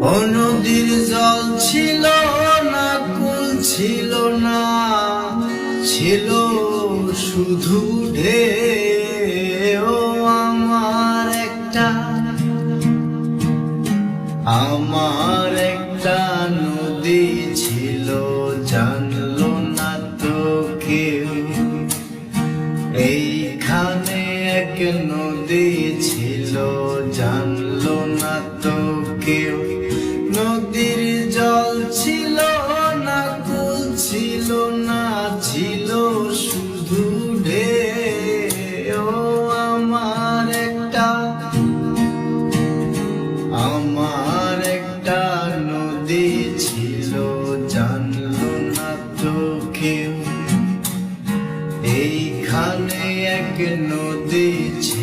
ও নদীর জল ছিল না, কুল ছিল না, ছিল শুধু ঢেউ আমার একটা। আমার একটা নদী ছিল, জানলো না তো কেউ। এইখানে এক নদী ছিল, জানলো না তো কেউ। না ছিল শুধু ঢে ও আমার একটা আমার একটা নদী ছিল, জানলো না তো কেউ। এইখানে এক নদী ছিল